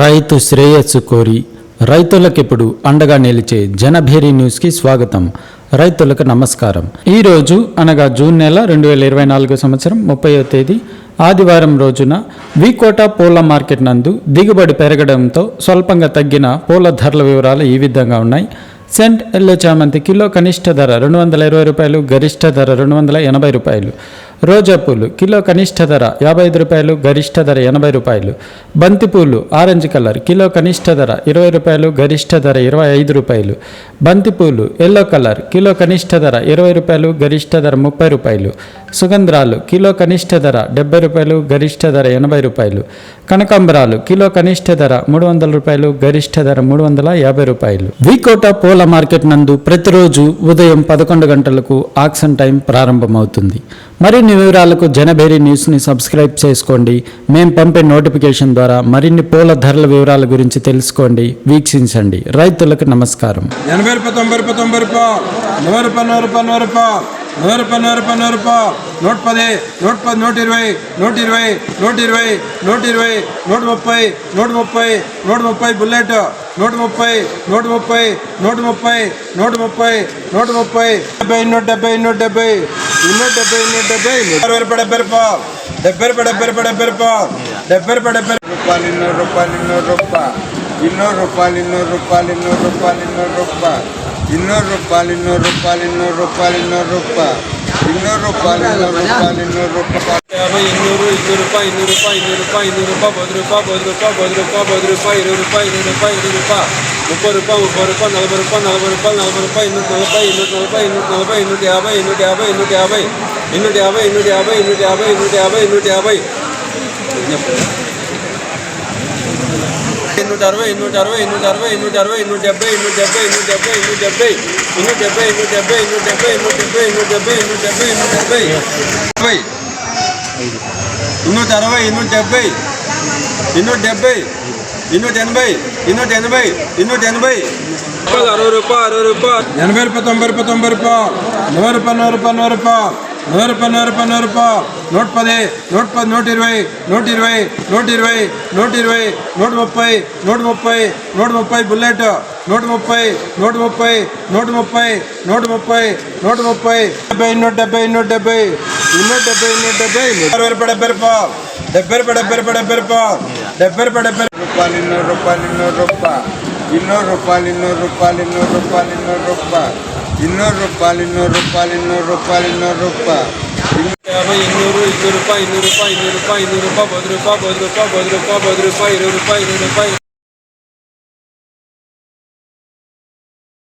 రైతు శ్రేయస్సు కోరి రైతులకిప్పుడు అండగా నిలిచే జనభేరి న్యూస్కి స్వాగతం. రైతులకు నమస్కారం. ఈరోజు అనగా జూన్ నెల రెండు వేల ఇరవై నాలుగు సంవత్సరం ముప్పైవ తేదీ ఆదివారం రోజున వికోట పూల మార్కెట్ నందు దిగుబడి పెరగడంతో స్వల్పంగా తగ్గిన పూల ధరల వివరాలు ఈ విధంగా ఉన్నాయి. సెంట్ ఎల్లో చామంతి కిలో కనిష్ట ధర రెండు వందల ఇరవై రూపాయలు గరిష్ట ధర రెండు వందల ఎనభై రూపాయలు. రోజా పూలు కిలో కనిష్ట ధర యాభై ఐదు రూపాయలు గరిష్ట ధర ఎనభై రూపాయలు. బంతి పూలు ఆరెంజ్ కలర్ కిలో కనిష్ట ధర ఇరవై రూపాయలు గరిష్ట ధర ఇరవై ఐదు రూపాయలు. బంతి పూలు ఎల్లో కలర్ కిలో కనిష్ట ధర ఇరవై రూపాయలు గరిష్ట ధర ముప్పై రూపాయలు. సుగంధ్రాలు కిలో కనిష్ట ధర డెబ్బై రూపాయలు గరిష్ట ధర ఎనభై రూపాయలు. కనకాంబరాలు కిలో కనిష్ట ధర మూడు వందల రూపాయలు గరిష్ట ధర మూడు వందల యాభై రూపాయలు. వికోట పూల మార్కెట్ నందు ప్రతిరోజు ఉదయం పదకొండు గంటలకు ఆక్షన్ టైం ప్రారంభమవుతుంది. మరిన్ని వివరాలకు జనబేరి న్యూస్ని సబ్స్క్రైబ్ చేసుకోండి. మేము పంపే నోటిఫికేషన్ ద్వారా మరిన్ని పూల ధరల వివరాల గురించి తెలుసుకోండి. వీక్షించండి. రైతులకు నమస్కారం. ఎనభై రూపాయలు తొంభై రూపాయలు తొంభై రూపాయలు నూరు రూపాయలు నూరు రూపాయలు నూరు రూపాయలు. నూరు రూపాయలు నూరు రూపాయలు నూరు రూపాయలు నూట పది నూట పది నూట ఇరవై నూట ఇరవై నూట ఇరవై నూట ఇరవై నూట ముప్పై నూట ముప్పై నూట ముప్పై బుల్లెట్. నూట ముప్పై నూట ముప్పై నూట ముప్పై నూట ముప్పై నూట ముప్పై డెబ్బై నూట డెబ్బై నూట డెబ్బై ఇన్నూట డెబ్బై ఇన్నూట డెబ్బై అరవై రూపాయ డెబ్బై రూపాయలు డెబ్బై రూపాయ డెబ్బై రూపాయ డెబ్బై రూపాయలు డెబ్బై రూపాయ డెబ్బై రూపాయలు ఇన్నూరు రూపాయలు ఇన్నూరు రూపాయలు. ఇన్నూరు రూపాయలు ఇన్నూరు రూపాయలు ఇన్నూరు రూపాయలు ఇన్నూరు రూపాయలు. ఇన్నూరు రూపాయలు ఇన్నూరు రూపాయలు ఇన్నూరు రూపాయలు ఇన్నూరు రూపాయలు ఇన్నూరు రూపాయలు ఇన్నూరు రూపాయలు ఇన్నూరు రూపాయలు యాభై ఇన్నూరు ఇన్నూరు రూపాయి ఇన్నూరు రూపాయి ఇన్నూరు రూపాయి ఇన్నూరు రూపాయి పది రూపాయి పది రూపాయి పది రూపాయి పది రూపాయి ఇరవై రూపాయి ఇరవై రూపాయి ఇరవై రూపాయి ముప్పై రూపాయి ముప్పై రూపాయి నలభై రూపాయి నలభై రూపాయలు నలభై రూపాయి ఇన్నూట నలభై ఇన్నూట నలభై ఇన్నూట నలభై ఇన్నూట యాభై ఇన్నూట యాభై ఇన్నూట యాభై ఇన్నూట యాభై ఇన్నూట యాభై ఇన్నూట యాభై ఇన్నూట యాభై ఇన్నూట యాభై ఇన్నూట అరవై ఇన్నూట అరవై ఇన్నూట అరవై ఇన్నూట అరవై ఇన్నూట డెబ్బై ఇన్నూట డెబ్బై ఇన్నూట డెబ్బై ఇన్నూట డెబ్బై ఇన్నూట డెబ్బై ఇన్నూట డెబ్బై ఇన్నూట డెబ్బై ఇన్నూట డెబ్బై ఇన్నూట డెబ్బై ఇన్నూట డెబ్బై ఇన్నూట డెబ్బై డెబ్బై ఇన్నూట అరవై ఇన్నూట డెబ్బై ఇన్నూట డెబ్బై ఇన్నూట ఎనభై ఇన్నూట ఎనభై ఇన్నూట ఎనభై అరవై రూపాయలు అరవై రూపాయలు ఎనభై రూపాయలు తొంభై రూపాయలు తొంభై రూపాయలు నూరు రూపాయలు నూరు రూపాయలు నూరు రూపాయలు నూరు రూపాయలు నూరు రూపాయలు నూరు రూపాయలు నూట పది నూట పది నూట ఇరవై నూట ఇరవై నూట ఇరవై నూట ఇరవై నూట ముప్పై నూట ముప్పై నూట ముప్పై బుల్లెట్. నూట ముప్పై నూట ముప్పై నూట ముప్పై నూట ముప్పై నూట ముప్పై డెబ్బై నూట డెబ్బై నూట డెబ్బై ఇన్నూట డెబ్బై ఇన్నూట డెబ్బై అరవై రూపాయలు డెబ్బై రూపాయలు డెబ్బై రూపాయలు డెబ్బై రూపాయలు డెబ్బై రూపాయలు డెబ్బై రూపాయలు డెబ్బై రూపాయలు ఇన్నూరు రూపాయలు ఇన్నూరు రూపాయలు ఇన్నూరు రూపాయలు ఇన్నూరు రూపాయలు ఇన్నూరు రూపాయలు ఇన్నూరు రూపాయలు ಇನ್ನೂರು ರೂಪಾಯಿ ಇನ್ನೂರು ರೂಪಾಯಿ ಇನ್ನೂರು ರೂಪಾಯಿ ಇನ್ನೂರು ರೂಪಾಯಿ. ಇನ್ನೂರು ಇನ್ನೂರು ರೂಪಾಯಿ ಇನ್ನೂರು ರೂಪಾಯಿ ಇನ್ನೂರು ರೂಪಾಯಿ ಇನ್ನೂರು ರೂಪಾಯಿ ಬದು ರೂಪಾಯಿ ಬದು ರೂಪಾಯಿ ರೂಪಾಯಿ, ಇನ್ನೂರು ರೂಪಾಯಿ